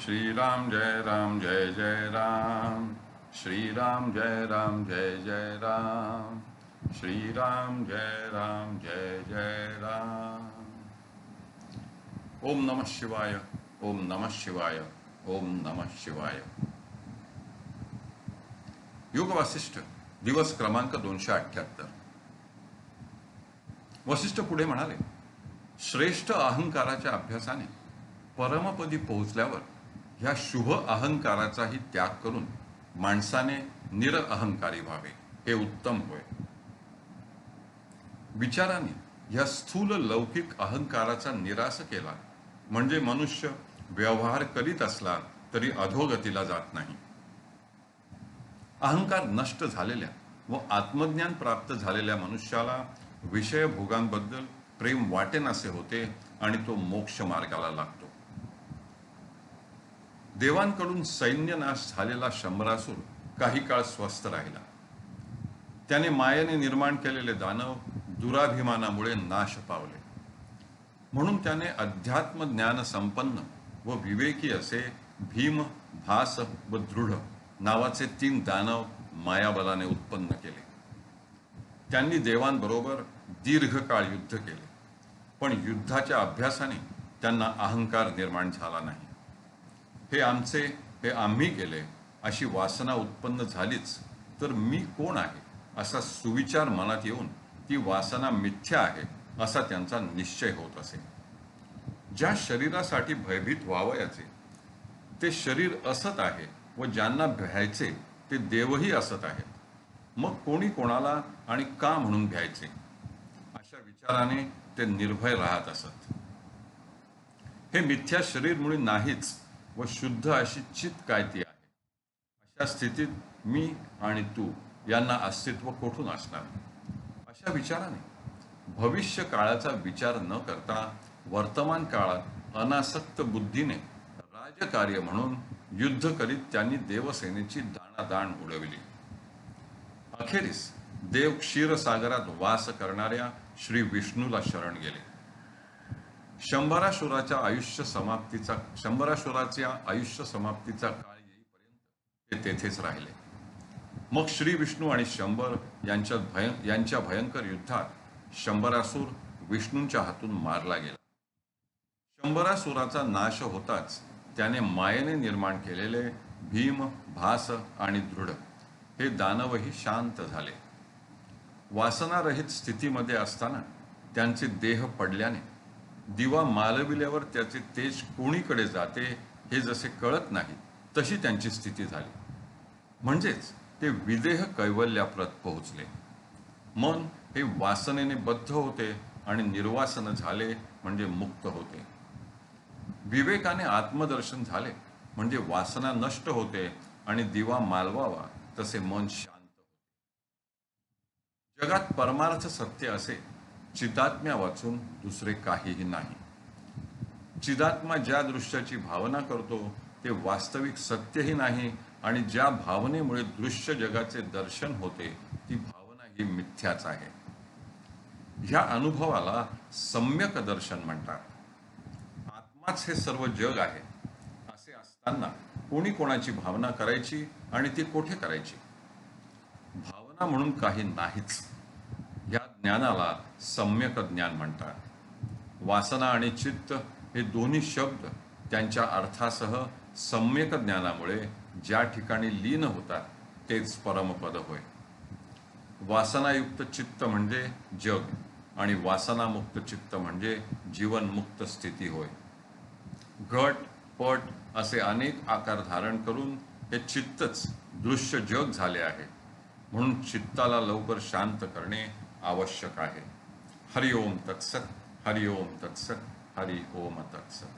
श्रीराम जय राम जय जय राम श्रीराम जय राम जय जय राम श्रीराम जय राम जय जय राम ओम नमः शिवाय ओम नमः शिवाय ओम नमः शिवाय योग वासिष्ठ दिवस क्रमांक दोनशे अठ्याहत्तर वसिष्ठ पुढे म्हणाले श्रेष्ठ अहंकाराच्या अभ्यासाने परमपदी पोहोचल्यावर ह्या शुभ अहंकाराचाही त्याग करून माणसाने निरअहंकारी व्हावे हे उत्तम होय. विचाराने ह्या स्थूल लौकिक अहंकाराचा निराश केला म्हणजे मनुष्य व्यवहार करीत असला तरी अधोगतीला जात नाही. अहंकार नष्ट झालेल्या व आत्मज्ञान प्राप्त झालेल्या मनुष्याला विषय भोगांबद्दल प्रेम वाटेनासे होते आणि तो मोक्ष मार्गाला लागतो. देवांकडून सैन्यनाश झालेला शंभरासूर काही काळ स्वस्थ राहिला. त्याने मायेने निर्माण केलेले दानव दुराभिमानामुळे नाश पावले. म्हणून त्याने अध्यात्म ज्ञान संपन्न व विवेकी असे भीम भास व दृढ नावाचे तीन दानव मायाबलाने उत्पन्न केले. त्यांनी देवांबरोबर दीर्घकाळ युद्ध केले. पण युद्धाच्या अभ्यासाने त्यांना अहंकार निर्माण झाला नाही. हे आमचे हे आम्ही केले अशी वासना उत्पन्न झालीच तर मी कोण आहे? असा सुविचार मनात येऊन ती वासना मिथ्या आहे असा त्यांचा निश्चय होत असे. ज्या शरीरासाठी भयभीत व्हावयाचे ते शरीर असत आहे व ज्यांना भ्यायचे ते देवही असत आहेत. मग कोणी कोणाला आणि का म्हणून भ्यायचे? अशा विचाराने ते निर्भय राहत असत. हे मिथ्या शरीर मुळे नाहीच व शुद्ध अशी चित काय ती आहे? अशा स्थितीत मी आणि तू यांना अस्तित्व कोठून असणार? अशा विचाराने भविष्य काळाचा विचार न करता वर्तमान काळात अनासक्त बुद्धीने राजकार्य म्हणून युद्ध करीत त्यांनी देवसेनेची दाणादाण उडविली. अखेरीस देव क्षीरसागरात वास करणाऱ्या श्री विष्णूला शरण गेले. शंभराशुराच्या आयुष्य समाप्तीचा शंभराशुराच्या आयुष्य समाप्तीचा काळ येईपर्यंत ते तेथेच राहिले. मग श्री विष्णू आणि शंभर यांच्यात भय यांच्या भयंकर युद्धात शंभरासूर विष्णूंच्या हातून मारला गेला. शंभरासुराचा नाश होताच त्याने मायेने निर्माण केलेले भीम भास आणि दृढ हे दानवही शांत झाले. वासनारहित स्थितीमध्ये असताना त्यांचे देह पडल्याने दिवा मालविल्यावर त्याचे तेज कोणीकडे जाते हे जसे कळत नाही तशी त्यांची स्थिती झाली. म्हणजेच ते विदेह कैवल्याप्रत पोहोचले. मन हे वासनेने बद्ध होते आणि निर्वासन झाले म्हणजे मुक्त होते. विवेकाने आत्मदर्शन झाले म्हणजे वासना नष्ट होते आणि दिवा मालवावा तसे मन शांत होते. जगात परमार्थ सत्य असे चिदात्म्या वाचून दुसरे काहीही नाही. चिदात्मा ज्या दृश्याची भावना करतो ते वास्तविक सत्यही नाही आणि ज्या भावनेमुळे दृश्य जगाचे दर्शन होते ती भावना ही मिथ्याच आहे. ह्या अनुभवाला सम्यक दर्शन म्हणतात. आत्माच हे सर्व जग आहे. असे असताना कोणी कोणाची भावना करायची आणि ती कोठे करायची? भावना म्हणून काही नाहीच. ज्ञानाला सम्यक ज्ञान म्हणतात. वासना आणि चित्त हे दोन्ही शब्द त्यांच्या अर्थासह सम्यक ज्ञानामुळे ज्या ठिकाणी लीन होतात तेच परमपद होय. वासनायुक्त चित्त म्हणजे जग आणि वासनामुक्त चित्त म्हणजे जीवनमुक्त स्थिती होय. घट पट असे अनेक आकार धारण करून हे चित्तच दृश्य जग झाले आहे. म्हणून चित्ताला लवकर शांत करणे आवश्यक आहे. हरिओम तत्सत हरिओम तत्सत हरि ओम तत्सत.